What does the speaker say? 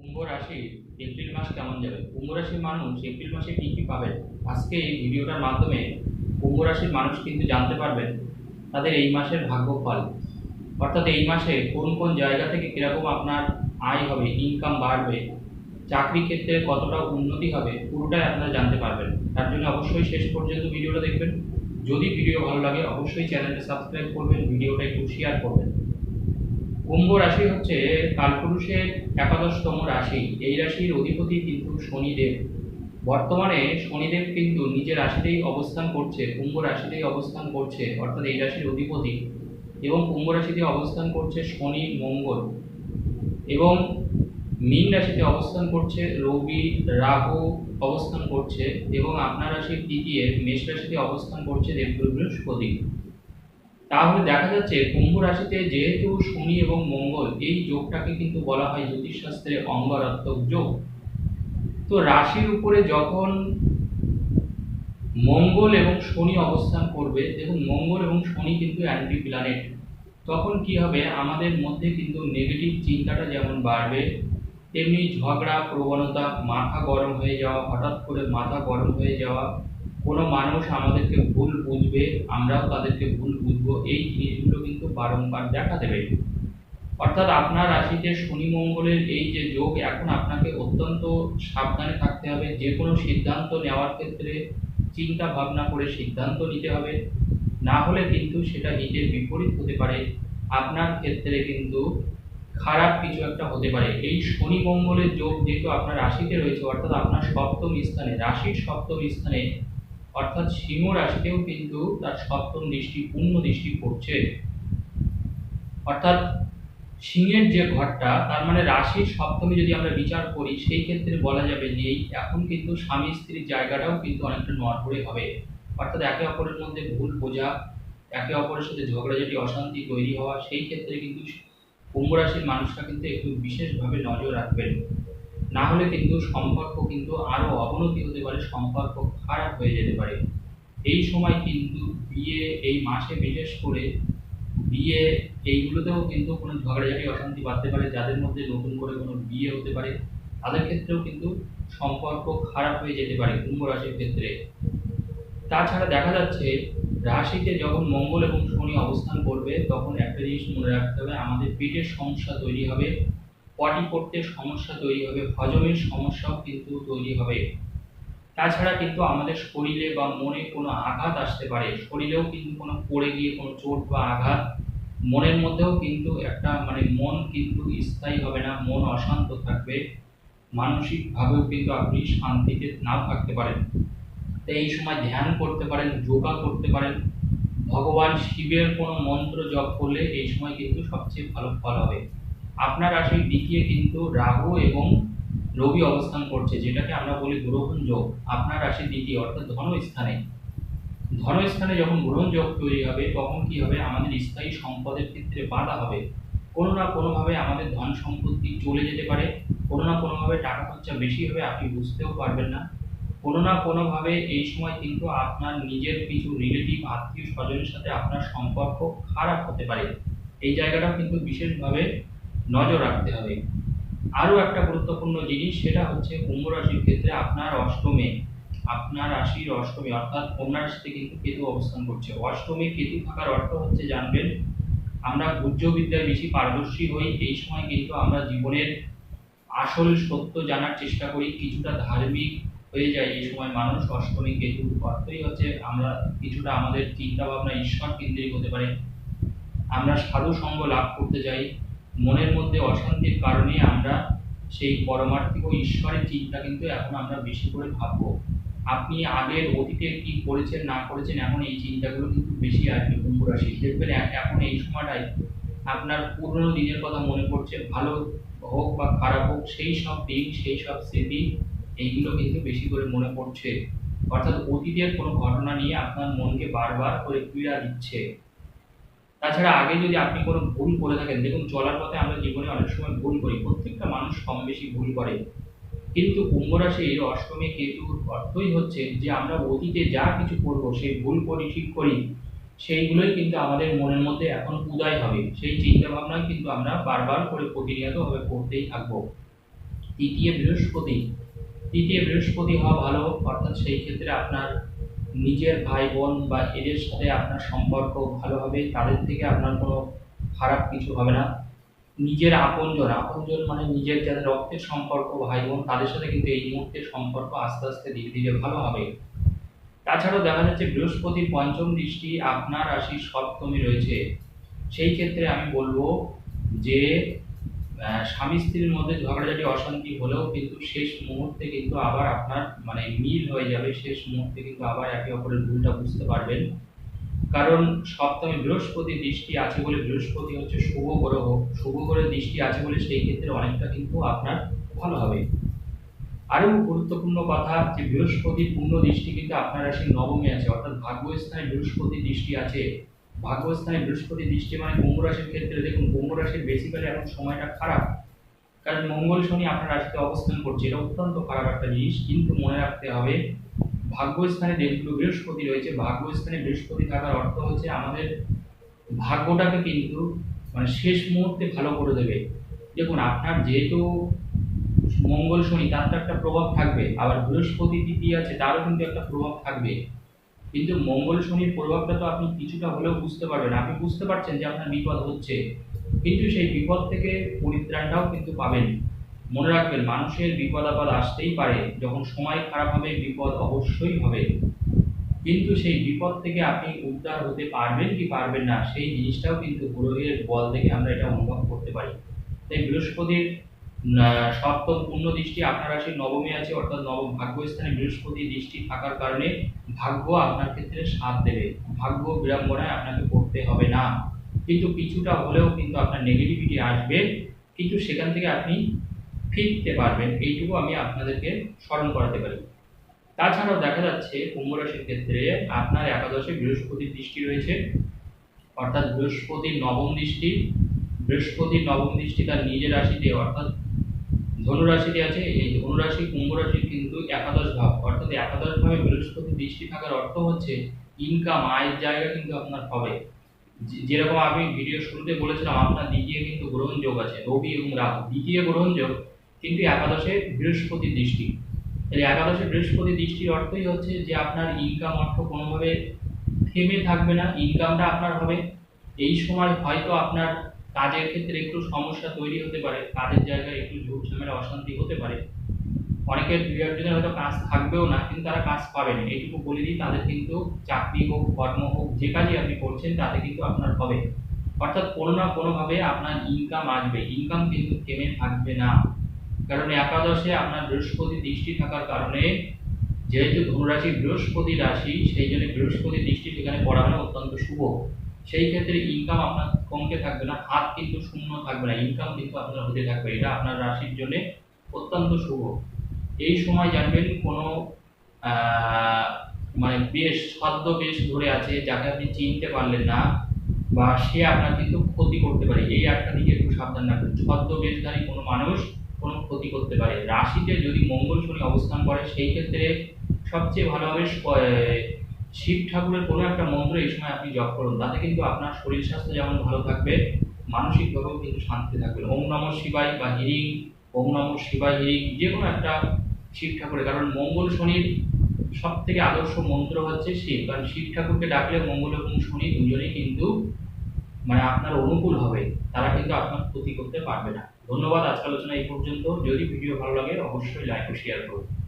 কুম্ভ রাশি এপ্রিল মাস কেমন যাবে? কুম্ভ রাশির মানুষ এপ্রিল মাসে কী কী পাবেন আজকে এই ভিডিওটার মাধ্যমে কুম্ভ রাশির মানুষ কিন্তু জানতে পারবেন তাদের এই মাসের ভাগ্যফল। অর্থাৎ এই মাসে কোন কোন জায়গা থেকে কীরকম আপনার আয় হবে ইনকাম বাড়বে চাকরি ক্ষেত্রে কতটা উন্নতি হবে, পুরোটাই আপনারা জানতে পারবেন। তার জন্য অবশ্যই শেষ পর্যন্ত ভিডিওটা দেখবেন। যদি ভিডিও ভালো লাগে, অবশ্যই চ্যানেলটা সাবস্ক্রাইব করবেন, ভিডিওটা একটু শেয়ার করবেন। কুম্ভ রাশি হচ্ছে কালপুরুষের একাদশতম রাশি। এই রাশির অধিপতি কিন্তু শনিদেব। বর্তমানে শনিদেব কিন্তু নিজের রাশিতেই অবস্থান করছে, কুম্ভ রাশিতেই অবস্থান করছে, অর্থাৎ এই রাশির অধিপতি। এবং কুম্ভ রাশিতে অবস্থান করছে শনি মঙ্গল। এবং মীন রাশিতে অবস্থান করছে রবি, রাহু অবস্থান করছে এবং আপনার রাশির তৃতীয় মেষ রাশিতে অবস্থান করছে দেবগুরু বৃহস্পতি। তাহলে দেখা যাচ্ছে কুম্ভ রাশিতে যেহেতু শনি এবং মঙ্গল, এই যোগটাকে কিন্তু বলা হয় জ্যোতিষশাস্ত্রে অঙ্গারাত্মক যোগ। তো রাশির উপরে যখন মঙ্গল এবং শনি অবস্থান করবে, দেখুন মঙ্গল এবং শনি কিন্তু অ্যান্টি প্ল্যানেট তখন কি হবে? আমাদের মধ্যে কিন্তু নেগেটিভ চিন্তাটা যেমন বাড়বে, তেমনি ঝগড়া, প্রবণতা, মাথা গরম হয়ে যাওয়া, হঠাৎ করে মাথা গরম হয়ে যাওয়া কোনো মানুষ আমাদেরকে ভুল বুঝবে, আমরাও তাদেরকে ভুল বুঝব, এই জিনিসগুলো কিন্তু বারংবার দেখা দেবে। অর্থাৎ আপনার রাশিতে শনি মঙ্গলের এই যে যোগ, এখন আপনাকে অত্যন্ত সাবধানে থাকতে হবে। যে কোনো সিদ্ধান্ত নেওয়ার ক্ষেত্রে চিন্তা ভাবনা করে সিদ্ধান্ত নিতে হবে। না হলে কিন্তু সেটা নিজের বিপরীত হতে পারে। আপনার ক্ষেত্রে কিন্তু খারাপ কিছু একটা হতে পারে। এই শনি মঙ্গলের যোগ যেহেতু আপনার রাশিতে রয়েছে, অর্থাৎ আপনার সপ্তম স্থানে, রাশির সপ্তম স্থানে অর্থাৎ সিংহ রাশিতেও কিন্তু তার সপ্তম দৃষ্টি, পূর্ণ দৃষ্টি পড়ছে। অর্থাৎ সিংহের যে ঘরটা, তার মানে রাশির সপ্তমী যদি আমরা বিচার করি, সেই ক্ষেত্রে বলা যাবে যে এখন কিন্তু স্বামী স্ত্রীর জায়গাটাও কিন্তু অনেকটা নড়বড়ে হবে। অর্থাৎ একে অপরের মধ্যে ভুল বোঝা, একে অপরের সাথে ঝগড়াঝাটি অশান্তি তৈরি হওয়া, সেই ক্ষেত্রে কিন্তু কুম্ভ রাশির মানুষরা কিন্তু একটু বিশেষভাবে নজর রাখবেন। না হলে কিন্তু সম্পর্ক কিন্তু আরও অবনতি হতে পারে, সম্পর্ক খারাপ হয়ে যেতে পারে। এই সময় কিন্তু বিয়ে এই মাসে বিশেষ করে বিয়ে এইগুলোতেও কিন্তু কোনো ঝগড়াঝাটি, অশান্তি বাড়তে পারে। যাদের মধ্যে নতুন করে কোনো বিয়ে হতে পারে, তাদের ক্ষেত্রেও কিন্তু সম্পর্ক খারাপ হয়ে যেতে পারে কুম্ভ রাশির ক্ষেত্রে। তাছাড়া দেখা যাচ্ছে, রাশিতে যখন মঙ্গল এবং শনি অবস্থান করবে, তখন একটা জিনিস মনে রাখতে হবে, আমাদের পেটের সমস্যা তৈরি হবে। পটি করতে সমস্যা তৈরি হবে, হজমের সমস্যাও কিন্তু তৈরি হবে। তাছাড়া কিন্তু আমাদের শরীরে বা মনে কোনো আঘাত আসতে পারে। শরীরেও কিন্তু কোনো পড়ে গিয়ে কোনো চোট বা আঘাত, মনের মধ্যেও কিন্তু একটা মানে মন কিন্তু স্থায়ী হবে না, মন অশান্ত থাকবে। মানসিকভাবেও কিন্তু আপনি শান্তিতে নাও থাকতে পারেন। তো এই সময় ধ্যান করতে পারেন, যোগা করতে পারেন। ভগবান শিবের কোনো মন্ত্র জপ করলে এই সময় কিন্তু সবচেয়ে ভালো ফল হবে। আপনার রাশির দ্বিতীয় কিন্তু রাহু এবং রবি অবস্থান করছে, যেটাকে আমরা বলি গ্রহণ যোগ। আপনার রাশির দ্বিতীয় অর্থাৎ ধনস্থানে ধনস্থানে যখন গ্রহণ যোগ তৈরি হবে, তখন কি হবে? আমাদের স্থায়ী সম্পদের ক্ষেত্রে বাধা হবে। কোনো না কোনোভাবে আমাদের ধন সম্পত্তি চলে যেতে পারে। কোনো না কোনোভাবে টাকা খরচা বেশি হবে, আপনি বুঝতেও পারবেন না। কোনো না কোনোভাবে এই সময় কিন্তু আপনার নিজের কিছু রিলেটিভ আত্মীয় স্বজনের সাথে আপনার সম্পর্ক খারাপ হতে পারে। এই জায়গাটাও কিন্তু বিশেষভাবে নজর রাখতে হবে। আরও একটা গুরুত্বপূর্ণ জিনিস, সেটা হচ্ছে কুম্ভ রাশির ক্ষেত্রে আপনার অষ্টমে, আপনার রাশির অষ্টমী, অর্থাৎ কন্যা রাশিতে কিন্তু কেতু অবস্থান করছে। অষ্টমী কেতু থাকার অর্থ হচ্ছে, জানবেন, আমরা বিদ্যায় বেশি পারদর্শী হই। এই সময় কিন্তু আমরা জীবনের আসল সত্য জানার চেষ্টা করি। কিছুটা ধার্মিক হয়ে যায় এই সময় মানুষ অষ্টমী কেতু অর্থই হচ্ছে, আমরা কিছুটা আমাদের চিন্তা ভাবনা ঈশ্বর কেন্দ্রিক হতে পারে। আমরা সাধু সঙ্গ লাভ করতে চাই। মনের মধ্যে অশান্তির কারণে আমরা সেই পরমার্থিক ও ঈশ্বরের চিন্তা কিন্তু এখন আমরা বেশি করে ভাববো। আপনি আগের অতীতে কি করেছেন, না করেছেন, এখন এই চিন্তাগুলো কিন্তু বেশি আসবে কুম্ভ রাশি দেখবেন এখন এই সময়টাই আপনার পুরনো দিনের কথা মনে পড়ছে, ভালো হোক বা খারাপ হোক, সেই সব দিন, সেই সব স্মৃতি, এইগুলো কিন্তু বেশি করে মনে পড়ছে। অর্থাৎ অতীতের কোনো ঘটনা নিয়ে আপনার মনকে বারবার করে পীড়া দিচ্ছে। তাছাড়া আগে যদি আপনি কোনো ভুল করে থাকেন, দেখুন চলার পথে আমরা জীবনে অনেক সময় ভুল করি, প্রত্যেকটা মানুষ কম বেশি ভুল করে। কিন্তু কুম্ভ রাশির অষ্টমী কেতুর অর্থই হচ্ছে যে আমরা অতীতে যা কিছু করব, সেই ভুল করি, ঠিক করি, সেইগুলোই কিন্তু আমাদের মনের মধ্যে এখন উদয় হবে। সেই চিন্তা ভাবনা কিন্তু আমরা বারবার করে প্রতিনিয়তভাবে করতেই থাকব। তৃতীয় বৃহস্পতি। তৃতীয় বৃহস্পতি হওয়া ভালো, অর্থাৎ সেই ক্ষেত্রে আপনার নিজের ভাই বোন বা এদের সাথে আপনার সম্পর্ক ভালো হবে, তাদের থেকে আপনার কোনো খারাপ কিছু হবে না। নিজের আপনজন আপনজন মানে নিজের যাদের রক্তের সম্পর্ক ভাই বোন তাদের সাথে কিন্তু এই মুহূর্তে সম্পর্ক আস্তে আস্তে ধীরে ধীরে ভালো হবে। তাছাড়াও দেখা যাচ্ছে বৃহস্পতির পঞ্চম দৃষ্টি আপনার রাশির সপ্তমী রয়েছে। সেই ক্ষেত্রে আমি বলব যে স্বামী স্ত্রীর মধ্যে ঝগড়াঝাটি, অশান্তি হলেও কিন্তু শেষ মুহূর্তে কিন্তু আবার আপনার মানে মিল হয়ে যাবে। শেষ মুহূর্তে কিন্তু আবার একে অপরের ভুলটা বুঝতে পারবেন। কারণ সপ্তমে বৃহস্পতি দৃষ্টি আছে বলে, বৃহস্পতি হচ্ছে শুভ গ্রহ। শুভ গ্রহের দৃষ্টি আছে বলে সেই ক্ষেত্রে অনেকটা কিন্তু আপনার ভালো হবে। আরও গুরুত্বপূর্ণ কথা যে বৃহস্পতির পূর্ণ দৃষ্টি কিন্তু আপনার রাশির নবমী আছে, অর্থাৎ ভাগ্যস্থানে বৃহস্পতির দৃষ্টি আছে। ভাগ্যস্থানে বৃহস্পতি দৃষ্টি মানে কুম্ভ রাশির ক্ষেত্রে দেখুন কুম্ভ রাশির বেসিক্যালি এখন সময়টা খারাপ। কারণ মঙ্গল শনি আপনার রাশিতে অবস্থান করছে, এটা অত্যন্ত খারাপ একটা জিনিস। কিন্তু মনে রাখতে হবে, ভাগ্যস্থানে যেগুলো বৃহস্পতি রয়েছে, ভাগ্যস্থানে বৃহস্পতি থাকার অর্থ হচ্ছে আমাদের ভাগ্যটাকে কিন্তু মানে শেষ মুহূর্তে ভালো করে দেবে। দেখুন, আপনার যেহেতু মঙ্গল শনি, তার তো একটা প্রভাব থাকবে। আবার বৃহস্পতি, তিথি আছে, তারও কিন্তু একটা প্রভাব থাকবে। কিন্তু মঙ্গল শনির প্রভাবটা তো আপনি কিছুটা হলেও বুঝতে পারবেন। আপনি বুঝতে পারছেন যে আপনার বিপদ হচ্ছে। কিন্তু সেই বিপদ থেকে পরিত্রাণটাও কিন্তু পাবেন। মনে রাখবেন, মানুষের বিপদ আপদ আসতেই পারে। যখন সময় খারাপ হবে, বিপদ অবশ্যই হবে। কিন্তু সেই বিপদ থেকে আপনি উদ্ধার হতে পারবেন কি পারবেন না, সেই জিনিসটাও কিন্তু গ্রহের বল থেকে আমরা এটা অনুভব করতে পারি। তাই বৃহস্পতির সপ্তম পূর্ণ দৃষ্টি আপনার রাশির নবমী আছে, অর্থাৎ নবম ভাগ্যস্থানে বৃহস্পতি দৃষ্টি থাকার কারণে ভাগ্য আপনার ক্ষেত্রে সাথ দেবে। ভাগ্য বিড়ম্বনায় আপনাকে পড়তে হবে না। কিন্তু কিছুটা হলেও কিন্তু আপনার নেগেটিভিটি আসবে। কিন্তু সেখান থেকে আপনি ফিরতে পারবেন। এইটুকু আমি আপনাদেরকে স্মরণ করাতে পারি। তাছাড়াও দেখা যাচ্ছে, কুম্ভ রাশির ক্ষেত্রে আপনার একাদশে বৃহস্পতির দৃষ্টি রয়েছে। অর্থাৎ বৃহস্পতির নবম দৃষ্টি, বৃহস্পতির নবম দৃষ্টি তার নিজের রাশিতে, অর্থাৎ ধনু রাশিতে আছে, এই ধনু রাশি কুম্ভ রাশির কিন্তু একাদশ ভাব। অর্থাৎ একাদশ ভাবে বৃহস্পতি দৃষ্টি থাকার অর্থ হচ্ছে ইনকাম আয়ের জায়গা কিন্তু আপনার হবে। যেরকম আমি ভিডিও শুরুতে বলেছিলাম, আপনার দ্বিতীয় কিন্তু গ্রহণযোগ আছে, রবি এবং রাহু। দ্বিতীয় গ্রহণযোগ কিন্তু একাদশে বৃহস্পতি দৃষ্টি। এই একাদশে বৃহস্পতি দৃষ্টির অর্থই হচ্ছে যে আপনার ইনকাম অর্থ কোনোভাবে থেমে থাকবে না ইনকামটা আপনার হবে। এই সময় হয়তো আপনার কাজের ক্ষেত্রে একটু সমস্যা তৈরি হতে পারে, কাজের জায়গায় একটু ঝুট ঝামেলা অশান্তি হতে পারে। অনেকের দু একজনের হয়তো কাজ থাকবেও না, কিন্তু তারা কাজ পাবেন। এইটুকু বলে দিই, তাদের কিন্তু চাকরি হোক, কর্ম হোক, যে কাজই আপনি করছেন, তাতে কিন্তু আপনার হবে। অর্থাৎ কোনো না কোনোভাবে আপনার ইনকাম আসবে। ইনকাম কিন্তু থেমে থাকবে না। কারণ একাদশে আপনার বৃহস্পতি দৃষ্টি থাকার কারণে যেহেতু ধনুরাশি, বৃহস্পতি রাশি, সেই জন্য বৃহস্পতি দৃষ্টি সেখানে পড়া মানে অত্যন্ত শুভ। সেই ক্ষেত্রে ইনকাম আপনার কমকে থাকবে না হাত কিন্তু শূন্য থাকবে না ইনকাম কিন্তু আপনার হতে থাকবে এটা আপনার রাশির জন্য অত্যন্ত শুভ। এই সময় জানবেন কোনো মানে বেশ ছদ্ম বেশ ধরে আছে যাকে আপনি চিনতে পারলেন না বা সে আপনার কিন্তু ক্ষতি করতে পারে। এই একটা দিকে একটু সাবধান রাখবেন। ছদ্ম বেশধারী কোনো মানুষ কোনো ক্ষতি করতে পারে। রাশিতে যদি মঙ্গল শনি অবস্থান করে সেই ক্ষেত্রে সবচেয়ে ভালো হবে স- আহ, শিব ঠাকুরের কোনো একটা মন্ত্র এই সময় আপনি জপ করুন। তাতে কিন্তু আপনার শরীর স্বাস্থ্য যেমন ভালো থাকবে, মানসিকভাবেও কিন্তু শান্তি থাকবে। ওম নম শিবাই বা হিরিং, ওম নম শিবাই হিরিং যে কোনো একটা শিব ঠাকুরের। কারণ মঙ্গল শনির সব থেকে আদর্শ মন্ত্র হচ্ছে শিব। কারণ শিব ঠাকুরকে ডাকলে মঙ্গল এবং শনি দুজনেই কিন্তু মানে আপনার অনুকূল হবে। তারা কিন্তু আপনার ক্ষতি করতে পারবে না। ধন্যবাদ। আজকে আলোচনা এই পর্যন্ত। যদি ভিডিও ভালো লাগে, অবশ্যই লাইক ও শেয়ার করুন।